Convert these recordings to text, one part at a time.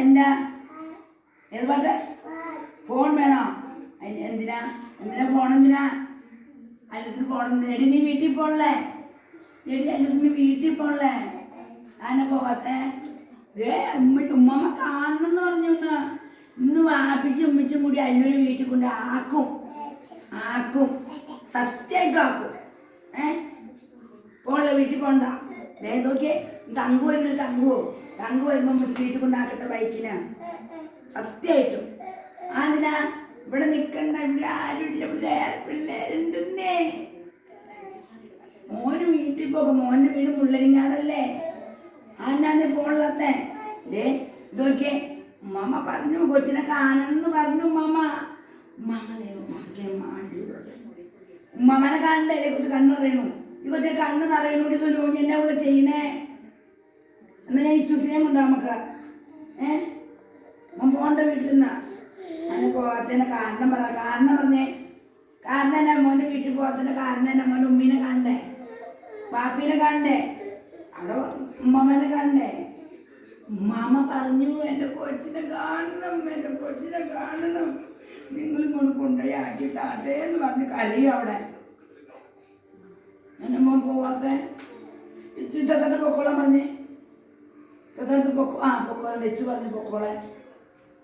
എന്താ? ഏത് പാട്ട്? ഫോൺ വേണോ? എന്തിനാ? എന്തിനാ ഫോൺ എന്തിനാ? അലിസിന് ഫോൺ എന്തിനാ? എടി നീ വീട്ടിൽ പോണല്ലേ? എടി അലിസിന് വീട്ടിൽ പോണല്ലേ? ആന പോകാത്തെ ഏ ഉമ്മ ഉമ്മമ്മ കാണണമെന്ന് പറഞ്ഞു ഇന്ന്. ഇന്ന് വാപ്പിച്ച് ഉമ്മിച്ചും കൂടി അല്ലൊരു വീട്ടിൽ കൊണ്ട് ആക്കും. ആക്കും. സത്യമായിട്ടും ആക്കും. ഏ? പോണല്ലേ? വീട്ടിൽ പോണ്ട. ദേ നോക്കിയേ. തങ്കുവോ എങ്കിൽ തങ്കു. തങ്കു വരുമ്പോൾ വീട്ടിൽ കൊണ്ടാക്കട്ടെ ബൈക്കിന്. സത്യമായിട്ടും അതിനാ ഇവിടെ നിൽക്കണ്ട ഇവിടെ ആരുമില്ല പിള്ളേരുണ്ടെന്നേ. മോന് വീട്ടിൽ പോകും. മോന്റെ വീട് മുള്ളരിങ്ങാടല്ലേ? ആന്നാന്ന് പോളത്തെ ദേ ഇതൊക്കെ ഉമ്മമ്മ പറഞ്ഞു കൊച്ചിനെ കാണണമെന്ന് പറഞ്ഞു ഉമ്മമ്മ. ഉമ്മാമനെ കാണണ്ടേ? കൊച്ചു കണ്ണു പറയണു ഈ കൊച്ചിനെ കണ്ണ് നിറയണൂടി സുനു എന്നെ അവൾ ചെയ്യണേ. എന്നാ ഈ ചുസിനെ കൊണ്ട് നമുക്ക്. ഏ? അവൻ പോണ്ട വീട്ടിൽ നിന്നാ. അങ്ങനെ പോകാത്തതിന് കാരണം പറ. കാരണം പറഞ്ഞേ. കാരണം തന്നെ മോന്റെ വീട്ടിൽ പോകാത്തതിന് കാരണം തന്നെ മോന്റെ ഉമ്മീനെ കാണണ്ടേ? പാപ്പീനെ കാണണ്ടേ? അവിടെ ഉമ്മമ്മനെ കാണണ്ടേ? ഉമ്മാമ പറഞ്ഞു എന്റെ കൊച്ചിനെ കാണണം എന്റെ കൊച്ചിനെ കാണണം. നിങ്ങൾ ഇങ്ങോട്ട് കൊണ്ടുപോയി ആക്കി താട്ടേ എന്ന് പറഞ്ഞ് കരയും അവിടെ. എന്നെ മോൻ പോവാത്ത? ചുറ്റത്തട്ട് പൊക്കോളാൻ പറഞ്ഞേ. ചുറ്റത്ത് പൊക്കോ ആ പൊക്കോളാൻ വെച്ച് പറഞ്ഞ് പൊക്കോളാൻ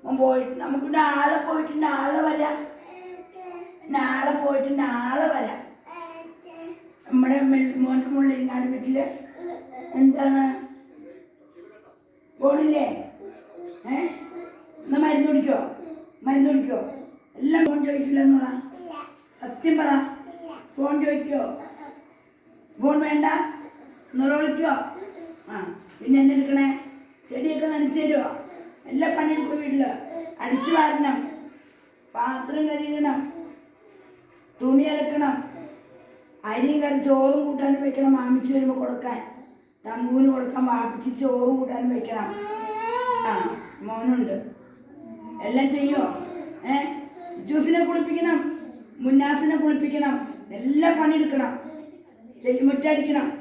മോൻ പോയിട്ട് നമുക്ക് നാളെ പോയിട്ട് നാളെ വരാം. നാളെ പോയിട്ട് നാളെ വരാം. നമ്മുടെ മോന്റെ മുള്ളിൽ നാട് വീട്ടിൽ എന്താണ്? പോണില്ലേ ഏ? എന്നാ മരുന്ന് കുടിക്കോ? മരുന്ന് കുടിക്കോ? എല്ലാം ഫോൺ ചോദിക്കില്ലെന്ന് പറ. സത്യം പറ. ഫോൺ ചോദിക്കോ? ഫോൺ വേണ്ട? എന്നോട് വിളിക്കോ ആ പിന്നെ എന്നെ എടുക്കണേ ചെടിയൊക്കെ നനച്ചു തരുമോ എല്ലാ പണിയെടുക്കും വീട്ടിൽ. അടിച്ചു വാരണം. പാത്രം കഴുകണം. തുണി അലക്കണം. അരിയും കറി ചോറും കൂട്ടാനും വെക്കണം. മാമിച്ച് വരുമ്പോൾ കൊടുക്കാൻ. തമ്മൂന് കൊടുക്കാൻ വാപ്പിച്ച് ചോറും കൂട്ടാനും വെക്കണം. ആ മോനുണ്ട്. എല്ലാം ചെയ്യോ? ഏ? ജ്യൂസിനെ കുളിപ്പിക്കണം. മുന്നാസിനെ കുളിപ്പിക്കണം. എല്ലാ പണിയെടുക്കണം ചെയ്യുമുറ്റടിക്കണം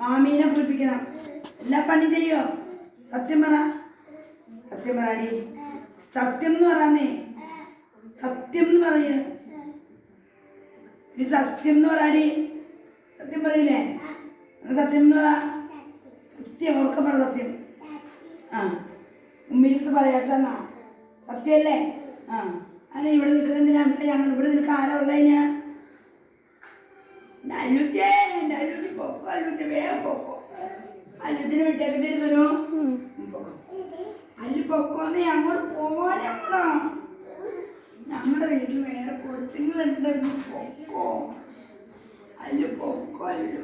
മാമീനെ കുളിപ്പിക്കണം. എല്ലാ പണി ചെയ്യോ? സത്യം പറ. സത്യം പറയാടി. സത്യം എന്ന് പറയാന്നേ സത്യം എന്ന് പറയ. ഇത് സത്യം എന്ന് പറയാടി. സത്യം പറയില്ലേ? സത്യം എന്ന് പറ. സത്യം ഓർക്ക പറ സത്യം. ആ. ഉമ്മിരിത്ത് പറയാട്ടെന്നാ സത്യല്ലേ? ആ. അല്ല ഇവിടെ നിൽക്കണെന്തിനാ ഇവിടെ ഞങ്ങൾ ഇവിടെ നിൽക്കുക ആരാ ഉള്ളതിന് അല്ലുച്ചേ എന്റെ അല്ലുച്ചി പൊക്കോ വേഗം പൊക്കോ. അല്ലുച്ചിനെ വിട്ടേക്കിട്ട് അല്ലു പൊക്കോന്ന് അങ്ങോട്ട് പോവാൻ ഞങ്ങളുടെ വീട്ടിൽ വേറെ കൊച്ചുങ്ങളുണ്ടെന്ന് പൊക്കോ. അല്ല പൊക്കോ അല്ലു.